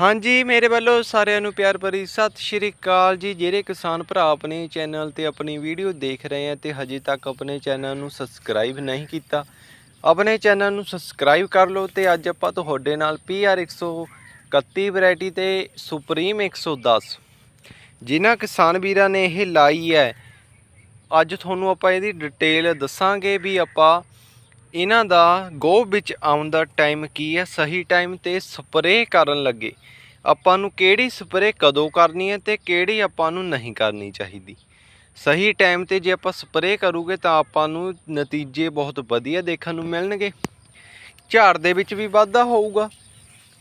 ਹਾਂਜੀ, ਮੇਰੇ ਵੱਲੋਂ ਸਾਰਿਆਂ ਨੂੰ ਪਿਆਰ ਭਰੀ ਸਤਿ ਸ਼੍ਰੀ ਅਕਾਲ ਜੀ। ਜਿਹੜੇ ਕਿਸਾਨ ਭਰਾ ਆਪਣੇ ਚੈਨਲ ਤੇ ਆਪਣੀ ਵੀਡੀਓ ਦੇਖ ਰਹੇ ਆ ਤੇ ਹਜੇ ਤੱਕ ਆਪਣੇ ਚੈਨਲ ਨੂੰ ਸਬਸਕ੍ਰਾਈਬ ਨਹੀਂ ਕੀਤਾ, ਆਪਣੇ ਚੈਨਲ ਨੂੰ ਸਬਸਕ੍ਰਾਈਬ ਕਰ ਲਓ ਤੇ ਅੱਜ ਆਪਾਂ ਤੁਹਾਡੇ ਨਾਲ PR 131 ਵੈਰਾਈਟੀ ਤੇ ਸੁਪਰੀਮ 110 ਜਿਨ੍ਹਾਂ ਕਿਸਾਨ ਵੀਰਾਂ ਨੇ ਇਹ ਲਾਈ ਹੈ, ਅੱਜ ਤੁਹਾਨੂੰ ਆਪਾਂ ਇਹਦੀ ਡਿਟੇਲ ਦੱਸਾਂਗੇ ਵੀ ਆਪਾਂ ਇਹਨਾਂ ਦਾ ਗੋਭ ਵਿੱਚ ਆਉਣ ਦਾ ਟਾਈਮ ਕੀ ਹੈ? ਸਹੀ ਟਾਈਮ ਤੇ ਸਪਰੇਅ ਕਰਨ ਲੱਗੇ। ਆਪਾਂ ਨੂੰ ਕਿਹੜੀ ਸਪਰੇਅ ਕਦੋਂ ਕਰਨੀ ਹੈ ਤੇ ਕਿਹੜੀ ਆਪਾਂ ਨੂੰ ਨਹੀਂ ਕਰਨੀ ਚਾਹੀਦੀ। ਸਹੀ ਟਾਈਮ ਤੇ ਜੇ ਆਪਾਂ ਸਪਰੇਅ ਕਰੂਗੇ ਤਾਂ ਆਪਾਂ ਨੂੰ ਨਤੀਜੇ ਬਹੁਤ ਵਧੀਆ ਦੇਖਣ ਨੂੰ ਮਿਲਣਗੇ। ਝਾੜ ਦੇ ਵਿੱਚ ਵੀ ਵਾਧਾ ਹੋਊਗਾ।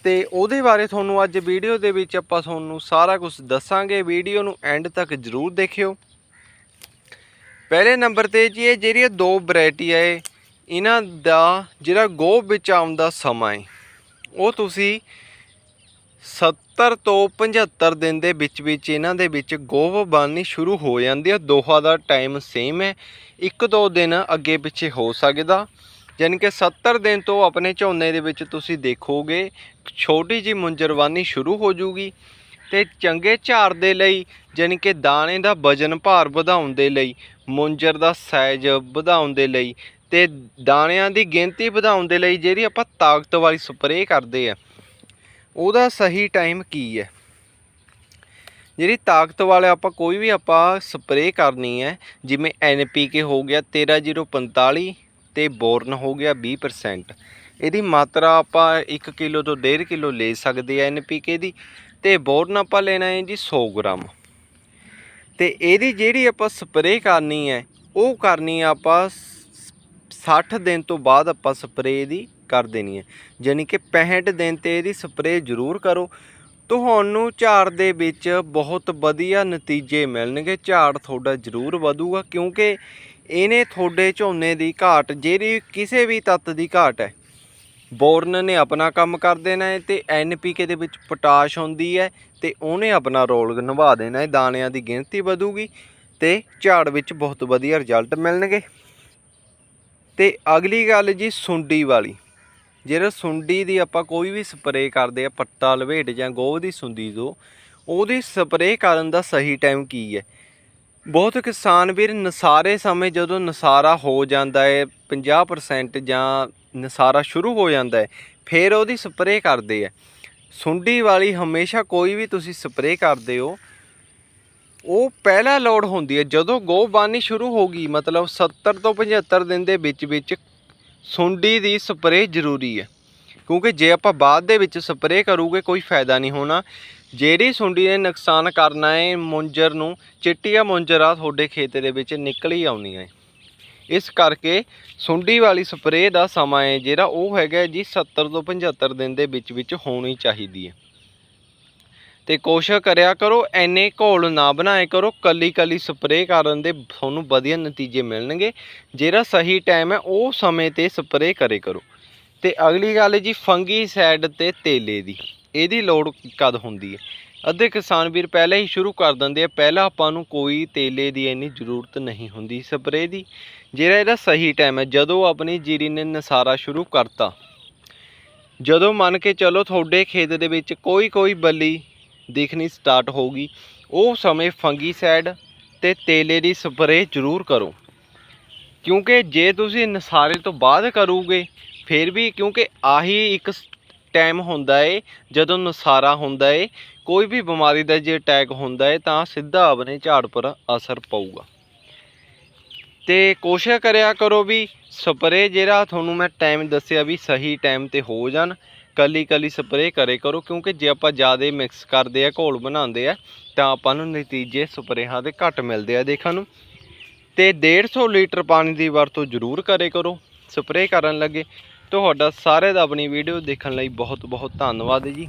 ਤੇ ਉਹਦੇ ਬਾਰੇ ਤੁਹਾਨੂੰ ਅੱਜ ਵੀਡੀਓ ਦੇ ਵਿੱਚ ਆਪਾਂ ਤੁਹਾਨੂੰ ਸਾਰਾ ਕੁਝ ਦੱਸਾਂਗੇ। ਵੀਡੀਓ ਨੂੰ ਐਂਡ ਤੱਕ ਜ਼ਰੂਰ ਦੇਖਿਓ। ਪਹਿਲੇ ਨੰਬਰ ਤੇ ਜੀ, ਇਹ ਜਿਹੜੀਆਂ ਦੋ ਵੈਰਾਈਟੀ ਹੈ ਇਹਨਾਂ ਦਾ ਜਿਹੜਾ ਗੋਭ ਵਿੱਚ ਆਉਣ ਦਾ ਸਮਾਂ ਹੈ ਉਹ ਤੁਸੀਂ 70 ਤੋਂ 75 ਦਿਨ ਦੇ ਵਿੱਚ ਵਿੱਚ ਇਹਨਾਂ ਦੇ ਵਿੱਚ ਗੋਭ ਬਣਨੀ ਸ਼ੁਰੂ ਹੋ ਜਾਂਦੀ ਹੈ ਦੋਹਾ ਦਾ ਟਾਈਮ ਸੇਮ ਹੈ ਇੱਕ ਦੋ ਦਿਨ ਅੱਗੇ ਪਿੱਛੇ ਹੋ ਸਕਦਾ। ਯਾਨੀ ਕਿ 70 ਦਿਨ ਤੋਂ ਆਪਣੇ ਝੋਨੇ ਦੇ ਵਿੱਚ ਤੁਸੀਂ ਦੇਖੋਗੇ, ਛੋਟੀ ਜੀ ਮੁੰਜਰਵਾਨੀ ਸ਼ੁਰੂ ਹੋ ਜੂਗੀ ਤੇ ਚੰਗੇ ਝਾੜ ਦੇ ਲਈ ਯਾਨੀ ਕਿ ਦਾਣੇ ਦਾ ਵਜਨ ਭਾਰ ਵਧਾਉਣ ਦੇ ਲਈ, ਮੁੰਜਰ ਦਾ ਸਾਈਜ਼ ਵਧਾਉਣ ਦੇ ਲਈ ਤੇ ਦਾਣਿਆਂ ਦੀ ਗਿਣਤੀ ਵਧਾਉਣ ਦੇ ਲਈ ਜਿਹੜੀ ਆਪਾਂ ਤਾਕਤ ਵਾਲੀ ਸਪਰੇਅ ਕਰਦੇ ਆ, ਉਹਦਾ ਸਹੀ ਟਾਈਮ ਕੀ ਹੈ? ਜਿਹੜੀ ਤਾਕਤ ਵਾਲੇ ਆਪਾਂ ਕੋਈ ਵੀ ਆਪਾਂ ਸਪਰੇਅ ਕਰਨੀ ਹੈ, ਜਿਵੇਂ ਐਨਪੀਕੇ ਹੋ ਗਿਆ 13045 ਤੇ ਬੋਰਨ ਹੋ ਗਿਆ 20% ਇਹਦੀ ਮਾਤਰਾ ਆਪਾਂ 1 ਕਿਲੋ ਤੋਂ 1.5 ਕਿਲੋ ਲੈ ਸਕਦੇ ਆ ਐਨਪੀਕੇ ਦੀ ਤੇ ਬੋਰਨ ਆਪਾਂ ਲੈਣਾ ਹੈ ਜੀ 100 ਗ੍ਰਾਮ। ਤੇ ਇਹਦੀ ਜਿਹੜੀ ਆਪਾਂ ਸਪਰੇਅ ਕਰਨੀ ਹੈ, ਉਹ ਕਰਨੀ ਆਪਾਂ 60 ਦਿਨ ਤੋਂ ਬਾਅਦ ਆਪਾਂ ਸਪਰੇਅ ਦੀ ਕਰ ਦੇਣੀ ਹੈ। ਯਾਨੀ ਕਿ 65 ਦਿਨ ਤੇ ਇਹਦੀ ਸਪਰੇਅ ਜ਼ਰੂਰ ਕਰੋ। ਤੁਹਾਨੂੰ ਝਾੜ ਦੇ ਵਿੱਚ ਬਹੁਤ ਵਧੀਆ ਨਤੀਜੇ ਮਿਲਣਗੇ। ਝਾੜ ਤੁਹਾਡਾ ਜ਼ਰੂਰ ਵਧੂਗਾ ਕਿਉਂਕਿ ਇਹਨੇ ਤੁਹਾਡੇ ਝੋਨੇ ਦੀ ਘਾਟ, ਜਿਹੜੀ ਕਿਸੇ ਵੀ ਤੱਤ ਦੀ ਘਾਟ ਹੈ, ਬੋਰਨ ਨੇ ਆਪਣਾ ਕੰਮ ਕਰ ਦੇਣਾ ਹੈ ਤੇ ਐਨਪੀਕੇ ਦੇ ਵਿੱਚ ਪੋਟਾਸ਼ ਹੁੰਦੀ ਹੈ ਤੇ ਉਹਨੇ ਆਪਣਾ ਰੋਲ ਨਿਭਾ ਦੇਣਾ ਹੈ। ਦਾਣਿਆਂ ਦੀ ਗਿਣਤੀ ਵਧੂਗੀ ਤੇ ਝਾੜ ਵਿੱਚ ਬਹੁਤ ਵਧੀਆ ਰਿਜ਼ਲਟ ਮਿਲਣਗੇ। ਤੇ ਅਗਲੀ ਗੱਲ ਜੀ ਸੁੰਡੀ ਵਾਲੀ। ਜਿਹੜਾ ਸੁੰਡੀ ਦੀ ਆਪਾਂ ਕੋਈ ਵੀ ਸਪਰੇਅ ਕਰਦੇ ਆ ਪੱਤਾ ਲਵੇਟ ਜਾਂ ਗੋਹ ਦੀ ਸੁੰਡੀ ਤੋਂ ਉਹਦੀ ਸਪਰੇਅ ਕਰਨ ਦਾ ਸਹੀ ਟਾਈਮ ਕੀ ਹੈ? ਬਹੁਤ ਕਿਸਾਨ ਵੀਰ ਨਸਾਰੇ ਸਮੇਂ ਜਦੋਂ ਨਸਾਰਾ ਹੋ ਜਾਂਦਾ ਹੈ 50% ਜਾਂ ਨਸਾਰਾ ਸ਼ੁਰੂ ਹੋ ਜਾਂਦਾ ਹੈ, ਫਿਰ ਉਹਦੀ ਸਪਰੇਅ ਕਰਦੇ ਆ। ਸੁੰਡੀ ਵਾਲੀ ਹਮੇਸ਼ਾ ਕੋਈ ਵੀ ਤੁਸੀਂ ਸਪਰੇਅ ਕਰਦੇ ਹੋ ਉਹ ਪਹਿਲਾਂ ਲੋਡ ਹੁੰਦੀ ਹੈ, ਜਦੋਂ ਗੋਹ ਬਾਨੀ ਸ਼ੁਰੂ ਹੋ ਗਈ, ਮਤਲਬ 70 ਤੋਂ 75 ਦਿਨ ਦੇ ਵਿੱਚ ਵਿੱਚ ਸੁੰਡੀ ਦੀ ਸਪਰੇਅ ਜ਼ਰੂਰੀ ਹੈ। ਕਿਉਂਕਿ ਜੇ ਆਪਾਂ ਬਾਅਦ ਦੇ ਵਿੱਚ ਸਪਰੇਅ ਕਰੂਗੇ, ਕੋਈ ਫਾਇਦਾ ਨਹੀਂ ਹੋਣਾ। ਜਿਹੜੀ ਸੁੰਡੀ ਨੇ ਨੁਕਸਾਨ ਕਰਨਾ ਹੈ, ਮੁੰਜਰ ਨੂੰ, ਚਿੱਟੀਆਂ ਮੁੰਜਰਾਂ ਤੁਹਾਡੇ ਖੇਤ ਦੇ ਵਿੱਚ ਨਿਕਲ ਹੀ ਆਉਣੀਆਂ ਹੈ ਇਸ ਕਰਕੇ ਸੁੰਡੀ ਵਾਲੀ ਸਪਰੇਅ ਦਾ ਸਮਾਂ ਹੈ, ਜਿਹੜਾ ਉਹ ਹੈਗਾ ਜੀ 70 ਤੋਂ 75 ਦਿਨ ਦੇ ਵਿੱਚ ਵਿੱਚ ਹੋਣੀ ਚਾਹੀਦੀ ਹੈ। ਤੇ ਕੋਸ਼ਿਸ਼ ਕਰਿਆ ਕਰੋ, ਐਨੇ ਘੋਲ ਨਾ ਬਣਾਏ ਕਰੋ ਕੱਲੀ ਕੱਲੀ ਸਪਰੇਅ ਕਰਨ ਦੇ ਤੁਹਾਨੂੰ ਵਧੀਆ ਨਤੀਜੇ ਮਿਲਣਗੇ। ਜਿਹੜਾ ਸਹੀ ਟਾਈਮ ਹੈ, ਉਹ ਸਮੇਂ ਤੇ ਸਪਰੇਅ ਕਰੇ ਕਰੋ। ਤੇ ਅਗਲੀ ਗੱਲ ਜੀ, ਫੰਗੀ ਸਾਈਡ ਤੇ ਤੇਲੇ ਦੀ। ਇਹਦੀ ਲੋੜ ਕਦ ਹੁੰਦੀ ਹੈ? ਅੱਧੇ ਕਿਸਾਨ ਵੀਰ ਪਹਿਲਾਂ ਹੀ ਸ਼ੁਰੂ ਕਰ ਦਿੰਦੇ ਆ, ਪਹਿਲਾਂ ਆਪਾਂ ਨੂੰ ਕੋਈ ਤੇਲੇ ਦੀ ਇੰਨੀ ਜ਼ਰੂਰਤ ਨਹੀਂ ਹੁੰਦੀ ਸਪਰੇਅ ਦੀ। ਜਿਹੜਾ ਇਹਦਾ ਸਹੀ ਟਾਈਮ ਹੈ, ਜਦੋਂ ਆਪਣੀ ਜੀਰੀ ਨੇ ਨਸਾਰਾ ਸ਼ੁਰੂ ਕਰਤਾ। ਜਦੋਂ ਮੰਨ ਕੇ ਚੱਲੋ ਤੁਹਾਡੇ ਖੇਤ ਦੇ ਵਿੱਚ ਕੋਈ ਕੋਈ ਬੱਲੀ ਦਿਖਣੀ ਸਟਾਰਟ ਹੋਊਗੀ। ਉਹ ਸਮੇਂ ਫੰਗੀਸਾਈਡ ਤੇ ਤੇਲੇ ਦੀ ਸਪਰੇਅ ਜ਼ਰੂਰ ਕਰੋ। ਕਿਉਂਕਿ ਜੇ ਤੁਸੀਂ ਨਸਾਰੇ ਤੋਂ ਬਾਅਦ ਕਰੋਗੇ, ਫਿਰ ਵੀ ਕਿਉਂਕਿ ਆਹੀ ਇੱਕ ਟਾਈਮ ਹੁੰਦਾ ਏ, ਜਦੋਂ ਨਸਾਰਾ ਹੁੰਦਾ ਏ, ਕੋਈ ਵੀ ਬਿਮਾਰੀ ਦਾ ਜੇ ਅਟੈਕ ਹੁੰਦਾ ਏ, ਤਾਂ ਸਿੱਧਾ ਆਪਣੇ ਝਾੜ ਪਰ ਅਸਰ ਪਊਗਾ। ਤੇ ਕੋਸ਼ਿਸ਼ ਕਰਿਆ ਕਰੋ ਵੀ ਸਪਰੇਅ ਜਿਹੜਾ ਤੁਹਾਨੂੰ ਮੈਂ ਟਾਈਮ ਦੱਸਿਆ ਵੀ ਸਹੀ ਟਾਈਮ ਤੇ ਹੋ ਜਾਣ। ਕੱਲੀ ਕਲੀ ਸਪਰੇਅ ਕਰੇ ਕਰੋ, ਕਿਉਂਕਿ ਜੇ ਆਪਾਂ ਜ਼ਿਆਦਾ ਮਿਕਸ ਕਰਦੇ ਆ, ਘੋਲ ਬਣਾਉਂਦੇ ਆ, ਤਾਂ ਆਪਾਂ ਨੂੰ ਨਤੀਜੇ ਸਪਰੇਹਾਂ ਦੇ ਘੱਟ ਮਿਲਦੇ ਆ ਦੇਖਣ ਨੂੰ। ਤੇ 150 ਲੀਟਰ ਪਾਣੀ ਦੀ ਵਰਤੋਂ ਜ਼ਰੂਰ ਕਰੇ ਕਰੋ, ਸਪਰੇਅ ਕਰਨ ਲੱਗੇ। ਤੁਹਾਡਾ ਸਾਰੇ ਦਾ ਆਪਣੀ ਵੀਡੀਓ ਦੇਖਣ ਲਈ ਬਹੁਤ ਬਹੁਤ ਧੰਨਵਾਦ ਜੀ।